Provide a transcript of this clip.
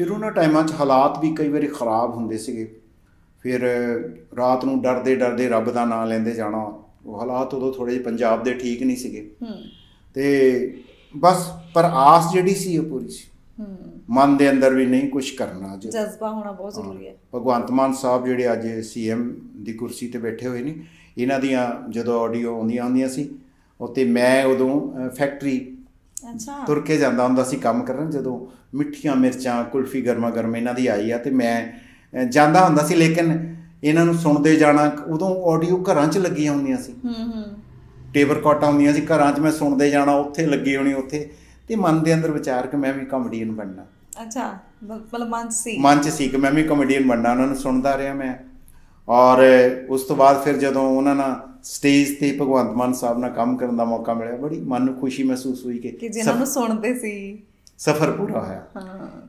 ਫਿਰ ਉਹਨਾਂ ਟਾਈਮਾਂ 'ਚ ਹਾਲਾਤ ਵੀ ਕਈ ਵਾਰੀ ਖਰਾਬ ਹੁੰਦੇ ਸੀਗੇ। ਫਿਰ ਰਾਤ ਨੂੰ ਡਰਦੇ ਡਰਦੇ ਰੱਬ ਦਾ ਨਾਮ ਲੈਂਦੇ ਜਾਣਾ ਉਹ ਹਾਲਾਤ ਉਦੋਂ ਥੋੜੇ ਜਿਹੇ ਪੰਜਾਬ ਦੇ ਠੀਕ ਨਹੀਂ ਸੀਗੇ। ਹੂੰ। ਤੇ ਬਸ ਪਰ ਆਸ ਜਿਹੜੀ ਸੀ ਉਹ ਪੂਰੀ ਸੀ। ਹੂੰ। ਮਨ ਦੇ ਅੰਦਰ ਵੀ ਨਹੀਂ ਕੁਝ ਕਰਨਾ ਅੱਜ। ਜਜ਼ਬਾ ਹੋਣਾ ਬਹੁਤ ਜ਼ਰੂਰੀ ਹੈ। ਭਗਵੰਤ ਮਾਨ ਸਾਹਿਬ ਜਿਹੜੇ ਅੱਜ ਸੀਐਮ ਦੀ ਕੁਰਸੀ ਤੇ ਬੈਠੇ ਹੋਏ ਨੇ ਇਹਨਾਂ ਦੀਆਂ ਜਦੋਂ ਆਡੀਓ ਆਉਂਦੀਆਂ ਹੁੰਦੀਆਂ ਸੀ ਉੱਤੇ ਮੈਂ ਉਦੋਂ ਫੈਕਟਰੀ ਅੱਛਾ। ਤੁਰ ਕੇ ਜਾਂਦਾ ਹੁੰਦਾ ਸੀ ਕੰਮ ਕਰਨ ਜਦੋਂ ਮਿੱਠੀਆਂ ਮਿਰਚਾਂ ਕੁਲਫੀ ਗਰਮਾ ਗਰਮ ਇਹਨਾਂ ਦੀ ਆਈ ਆ ਤੇ ਮੈਂ ਜਾਂਦਾ ਹੁੰਦਾ ਸੀ ਲੇਕਿਨ ਇਹਨਾਂ ਨੂੰ ਸੁਣਦੇ ਜਾਣਾ ਉਦੋਂ ਆਡੀਓ ਘਰਾਂ 'ਚ ਲੱਗੀਆਂ ਹੁੰਦੀਆਂ ਸੀ। ਹੂੰ ਹੂੰ। ਟੇਬਰ ਕਾਟਾਂ ਹੁੰਦੀਆਂ ਸੀ ਘਰਾਂ 'ਚ ਮੈਂ ਸੁਣਦੇ ਜਾਣਾ ਉੱਥੇ ਲੱਗੀ ਹੋਣੀ ਉੱਥੇ ਤੇ ਮਨ ਦੇ ਅੰਦਰ ਵਿਚਾਰ ਕਿ ਮੈਂ ਵੀ ਕਾਮੇਡੀਅਨ ਬਣਨਾ। ਅੱਛਾ ਮਤਲਬ ਮਨ ਸੀ। ਮਨ 'ਚ ਸੀ ਕਿ ਮੈਂ ਵੀ ਕਾਮੇਡੀਅਨ ਬਣਨਾ ਉਹਨਾਂ ਨੂੰ ਸੁਣਦਾ ਰਿਹਾ ਮੈਂ। ਔਰ ਉਸ ਤੋਂ ਬਾਅਦ ਫਿਰ ਜਦੋਂ ਉਹਨਾਂ ਨਾਲ ਸਟੇਜ ਤੇ ਭਗਵੰਤ ਮਾਨ ਸਾਹਿਬ ਨਾਲ ਕੰਮ ਕਰਨ ਦਾ ਮੌਕਾ ਮਿਲਿਆ ਬੜੀ ਮਨ ਨੂੰ ਖੁਸ਼ੀ ਮਹਿਸੂਸ ਹੋਈ ਕਿ ਜਿਨ੍ਹਾਂ ਨੂੰ ਸੁਣਦੇ ਸੀ। ਸਫਰ ਪੂਰਾ ਹੋਇਆ। ਹਾਂ।